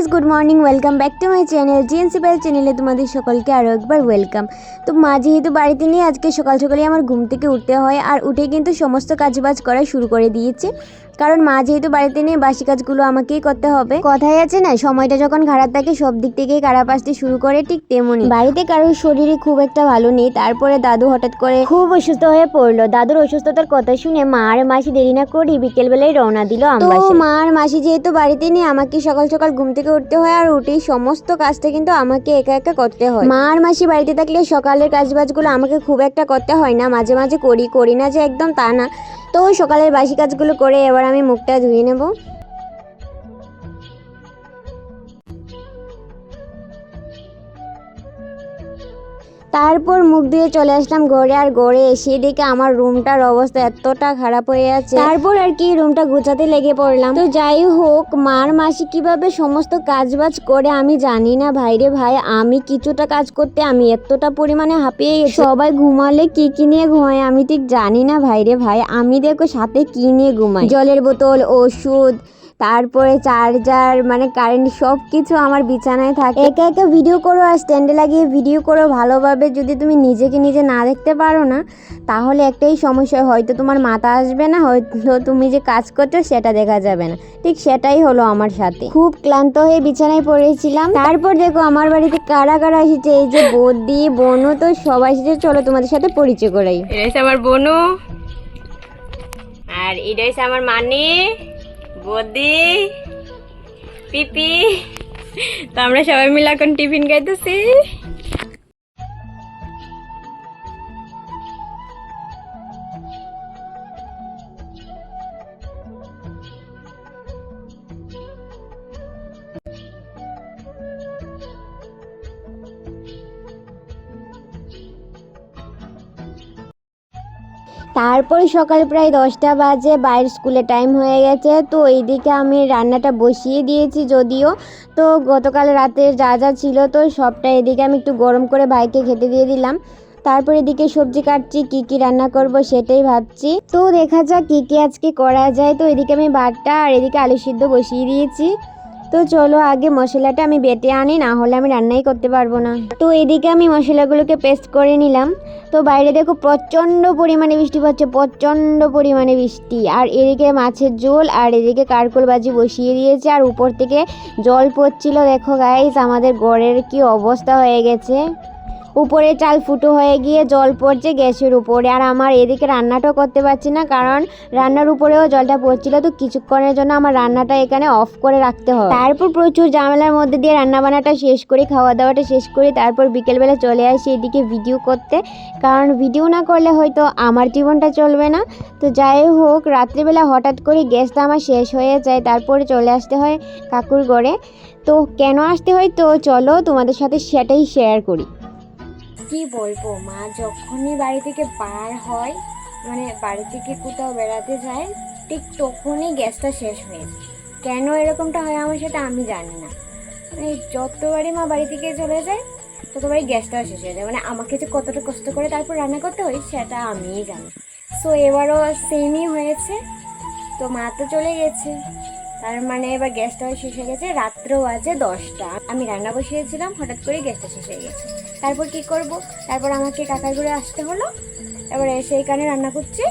Guys good morning welcome back to my channel GNC bell চ্যানেলে তোমাদের সকলকে আরও একবার ওয়েলকাম তো মা যেহেতু বাড়িতে নিয়ে আজকে সকাল সকালে আমার ঘুম থেকে উঠতে হয় আর উঠে কিন্তু সমস্ত কাজবাজ করা শুরু করে দিয়েছে। কারণ মা যেহেতু বাড়িতে নেই বাসি কাজগুলো আমাকেই করতে হবে। কথাই আছে না সময়টা যখন খারাপ থাকে সব দিক থেকেই খারাপ আসতে শুরু করে ঠিক তেমনই। বাড়িতে কারোর শরীরে খুব একটা ভালো নেই তারপরে দাদু হঠাৎ করে খুব অসুস্থ হয়ে পড়ল। দাদুর অসুস্থতার কথা শুনে মা আর মাসি দেরি না করি বিকেলবেলায় রওনা দিল তো মা আর মাসি যেহেতু বাড়িতে নেই আমাকে সকাল সকাল ঘুম থেকে উঠতে হয় আর উঠেই সমস্ত কাজটা কিন্তু আমাকে একা একা করতে হয়। মা আর মাসি বাড়িতে থাকলে সকালের কাজ কাজবাজগুলো আমাকে খুব একটা করতে হয় না মাঝে মাঝে করি করি না যে একদম তা না। তো সকালের বাসি কাজগুলো করে এবার আমি মুখটা ধুয়ে নেব। তারপর মুখ দিয়ে চলে আসলাম ঘরে, আর ঘরে এসে আমার রুমটার অবস্থা এতটা খারাপ হয়ে আছে। তারপর আর কি রুমটা গুছাতে লেগে পড়লাম। তো যাই হোক, মার মাসি কীভাবে সমস্ত কাজবাজ করে আমি জানি না। ভাইরে ভাই, আমি কিছুটা কাজ করতে আমি এতটা পরিমাণে হাঁপিয়ে সবাই ঘুমালে কি কি নিয়ে ঘুমায় আমি ঠিক জানি না ভাইরে ভাই। আমি দেখো সাথে কি নিয়ে ঘুমাই। জলের বোতল, ওষুধ তারপরে চার্জার মানে কারেন্ট সব কিছু আমার বিছানায় থাকে। একে একা ভিডিও করো আর স্ট্যান্ডে লাগিয়ে ভিডিও করো ভালোভাবে। যদি তুমি নিজেকে নিজে না দেখতে পারো না তাহলে একটাই সমস্যা হয়, হয়তো তোমার মাথা আসবে না হয়তো তুমি যে কাজ করছ সেটা দেখা যাবে না। ঠিক সেটাই হলো আমার সাথে। খুব ক্লান্ত হয়ে বিছানায় পড়েছিলাম। তারপর দেখো আমার বাড়িতে কারা কারা এসেছে এই যে বৌদি বোনও তো সবাই এসেছে। চলো তোমাদের সাথে পরিচয় করাই। আমার বনু। আর এটা আমার মানি বদি পিপি তো আমরা সবাই মিলে এখন টিফিন খাইতেছি। তারপরে সকাল প্রায় দশটা বাজে, বাইরের স্কুলে টাইম হয়ে গেছে। তো এইদিকে আমি রান্নাটা বসিয়ে দিয়েছি যদিও। তো গতকাল রাতে যা যা ছিল, তো সবটা এদিকে আমি একটু গরম করে ভাইকে খেতে দিয়ে দিলাম। তারপর এদিকে সবজি কাটছি, কি কি রান্না করব সেটাই ভাবছি। তো দেখা যাক কি কি আজকে করা যায়। তো এদিকে আমি ভাতটা আর এদিকে আলু সিদ্ধ বসিয়ে দিয়েছি। তো চলো আগে মশলাটা আমি বেটে আনি, না হলে আমি রান্নাই করতে পারব না। তো এদিকে আমি মশলাগুলোকে পেস্ট করে নিলাম। তো বাইরে দেখো প্রচণ্ড পরিমাণে বৃষ্টি পড়ছে, প্রচণ্ড পরিমাণে বৃষ্টি। আর এদিকে মাছের ঝোল, আর এদিকে কারকোল বাজি বসিয়ে দিয়েছে, আর উপর থেকে জল পড়ছিল। দেখো গাইস আমাদের গড়ের কি অবস্থা হয়ে গেছে। উপরে চাল ফুটো হয়ে গিয়ে জল পড়ছে গ্যাসের উপরে। আর আমার এদিকে রান্নাটাও করতে পারছি না, কারণ রান্নার উপরেও জলটা পড়ছিল। তো কিছুক্ষণের জন্য আমার রান্নাটা এখানে অফ করে রাখতে হবে। তারপর প্রচুর ঝামেলার মধ্যে দিয়ে রান্না বান্নাটা শেষ করি খাওয়া দাওয়াটা শেষ করি। তারপর বিকেলবেলা চলে আসি এদিকে ভিডিও করতে। কারণ ভিডিও না করলে হয়তো আমার জীবনটা চলবে না। তো যাই হোক, রাত্রিবেলা হঠাৎ করে গ্যাসটা আমার শেষ হয়ে যায়। তারপরে চলে আসতে হয় কাকুর ঘরে। তো কেন আসতে হয়? তো চলো তোমাদের সাথে সেটাই শেয়ার করি। কি বলব, মা যখনই বাড়ি থেকে বার হয় মানে বাড়ি থেকে কোথাও বেড়াতে যায়, ঠিক তখনই গ্যাসটা শেষ হয়ে যায়। কেন এরকমটা হয় আমার সেটা আমি জানি না। মানে যতবারই মা বাড়ি থেকে চলে যায়, ততবারই গ্যাসটাও শেষ হয়ে যায়। মানে আমাকে যে কতটা কষ্ট করে তারপর রান্না করতে হয়, সেটা আমিই জানি। সো এবারও সেমই হয়েছে। তো মা তো চলে গেছে। তার মানে এবার গ্যাসটাও শেষ হয়ে গেছে। রাত্রেও বাজে দশটা। আমি রান্না বসিয়েছিলাম, হঠাৎ করে গ্যাসটা শেষ হয়ে গেছে। তারপর কি করব? তারপর আমাকে কাকার ঘুরে আসতে হলো। এবার এসে এখানে রান্না করছি।